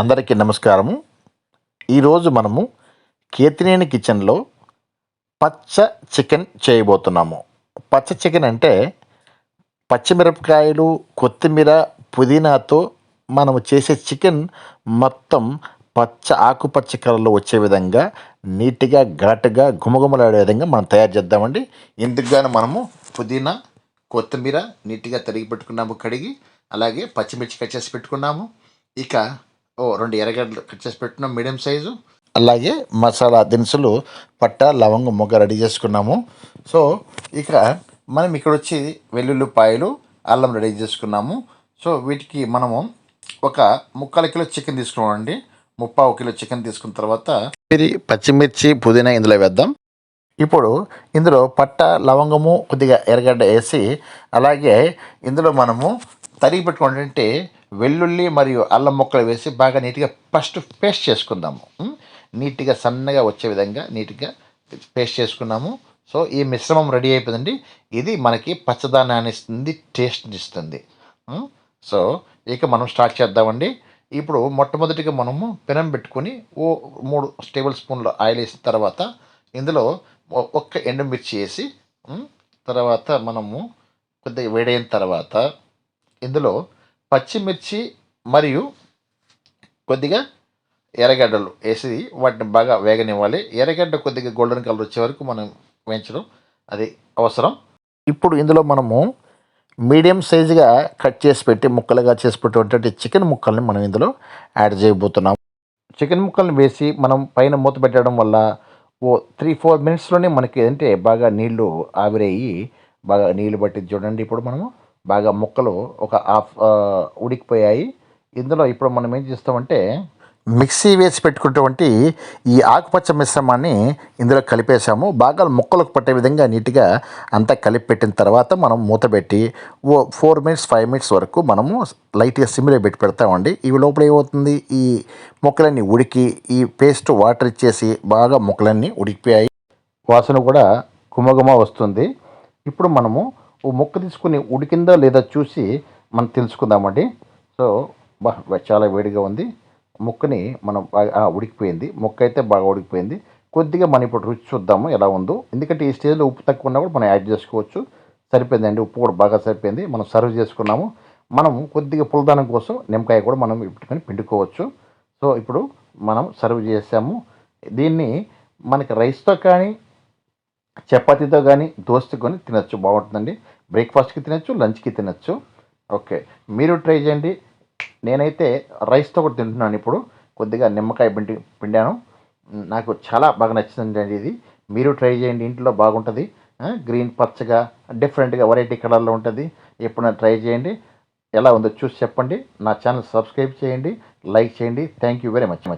అందరికీ నమస్కారము. ఈరోజు మనము కేతినేని కిచెన్లో పచ్చ చికెన్ చేయబోతున్నాము. పచ్చ చికెన్ అంటే పచ్చిమిరపకాయలు కొత్తిమీర పుదీనాతో మనము చేసే చికెన్ మొత్తం పచ్చ ఆకుపచ్చ కలర్లో వచ్చే విధంగా నీట్గా ఘాటుగా గుమగుమలాడే విధంగా మనం తయారు చేద్దామండి. ఇందుకుగాను మనము పుదీనా కొత్తిమీర నీట్గా తరిగి పెట్టుకున్నాము కడిగి అలాగే పచ్చిమిర్చి కట్ చేసి పెట్టుకున్నాము. ఇక ఓ రెండు ఎర్రగడ్డలు కట్ చేసి పెట్టినాం మీడియం సైజు. అలాగే మసాలా దినుసులు పట్ట లవంగం మొగ్గ రెడీ చేసుకున్నాము. సో ఇక మనం ఇక్కడ వచ్చి వెల్లుల్లిపాయలు అల్లం రెడీ చేసుకున్నాము. సో వీటికి మనము ఒక ముక్కాల కిలో చికెన్ తీసుకున్నామండి. ముప్పావు కిలో చికెన్ తీసుకున్న తర్వాత పచ్చిమిర్చి పుదీనా ఇందులో వేద్దాం. ఇప్పుడు ఇందులో పట్ట లవంగము కొద్దిగా ఎర్రగడ్డ వేసి అలాగే ఇందులో మనము తరిగి పెట్టుకుంటే వెల్లుల్లి మరియు అల్లం ముక్కలు వేసి బాగా నీట్గా ఫస్ట్ పేస్ట్ చేసుకుందాము. నీట్గా సన్నగా వచ్చే విధంగా నీట్గా పేస్ట్ చేసుకున్నాము. సో ఈ మిశ్రమం రెడీ అయిపోయిందండి. ఇది మనకి పచ్చదనాన్ని ఇస్తుంది టేస్ట్ ఇస్తుంది. సో ఇక మనం స్టార్ట్ చేద్దామండి. ఇప్పుడు మొట్టమొదటిగా మనము పెనం పెట్టుకొని ఓ మూడు టేబుల్ స్పూన్ల ఆయిల్ వేసిన తర్వాత ఇందులో ఒక్క ఎండుమిర్చి వేసి తర్వాత మనము కొద్దిగా వేడైన తర్వాత ఇందులో పచ్చిమిర్చి మరియు కొద్దిగా ఎర్రగడ్డలు వేసి వాటిని బాగా వేగనివ్వాలి. ఎర్రగడ్డ కొద్దిగా గోల్డెన్ కలర్ వచ్చే వరకు మనం వేయించడం అది అవసరం. ఇప్పుడు ఇందులో మనము మీడియం సైజుగా కట్ చేసి పెట్టి ముక్కలుగా చేసి పెట్టేటువంటి చికెన్ ముక్కల్ని మనం ఇందులో యాడ్ చేయబోతున్నాం. చికెన్ ముక్కల్ని వేసి మనం పైన మూత పెట్టడం వల్ల ఓ త్రీ ఫోర్ మినిట్స్లోనే మనకి ఏంటంటే బాగా నీళ్ళు ఆవిరయ్యి బాగా నీళ్ళు పట్టి చూడండి. ఇప్పుడు మనము బాగా ముక్కలు ఒక హాఫ్ ఉడికిపోయాయి. ఇందులో ఇప్పుడు మనం ఏం చేస్తామంటే మిక్సీ వేసి పెట్టుకున్నటువంటి ఈ ఆకుపచ్చ మిశ్రమాన్ని ఇందులో కలిపేసాము బాగా ముక్కలకు పట్టే విధంగా నీట్గా అంతా కలిపి పెట్టిన తర్వాత మనం మూత పెట్టి ఓ ఫోర్ మినిట్స్ ఫైవ్ మినిట్స్ వరకు మనము లైట్గా సిమ్లో పెట్టి పెడతామండి. ఇవి లోపల ఏమవుతుంది? ఈ ముక్కలన్నీ ఉడికి ఈ పేస్ట్ వాటర్ ఇచ్చేసి బాగా ముక్కలన్నీ ఉడికిపోయాయి. వాసన కూడా కుమగుమ వస్తుంది. ఇప్పుడు మనము ఓ ముక్క తీసుకుని ఉడికిందా లేదా చూసి మనం తెలుసుకుందామండి సో బా చాలా వేడిగా ఉంది. ముక్కని మనం బాగా ఉడికిపోయింది. ముక్క అయితే బాగా ఉడికిపోయింది. కొద్దిగా మనం ఇప్పుడు రుచి చూద్దాము ఎలా ఉందో. ఎందుకంటే ఈ స్టేజ్లో ఉప్పు తక్కువ ఉన్నా కూడా మనం యాడ్ చేసుకోవచ్చు. సరిపోయిందండి. ఉప్పు కూడా బాగా సరిపోయింది. మనం సర్వ్ చేసుకున్నాము. మనం కొద్దిగా పులదానం కోసం నిమ్మకాయ కూడా మనం పెట్టుకొని పిండుకోవచ్చు. సో ఇప్పుడు మనం సర్వ్ చేసాము. దీన్ని మనకి రైస్తో కానీ చపాతీతో కానీ దోశతో కానీ తినచ్చు. బాగుంటుందండి. బ్రేక్ఫాస్ట్కి తినచ్చు లంచ్కి తినచ్చు. ఓకే. మీరు ట్రై చేయండి. నేనైతే రైస్తో కూడా తింటున్నాను ఇప్పుడు. కొద్దిగా నిమ్మకాయ పిండి పిండాను. నాకు చాలా బాగా నచ్చిందండి ఇది మీరు ట్రై చేయండి. ఇంట్లో బాగుంటుంది. గ్రీన్ పచ్చగా డిఫరెంట్గా వెరైటీ కలర్లో ఉంటుంది. ఎప్పుడైనా ట్రై చేయండి. ఎలా ఉందో చూసి చెప్పండి. నా ఛానల్ సబ్స్క్రైబ్ చేయండి. లైక్ చేయండి. Thank you very much.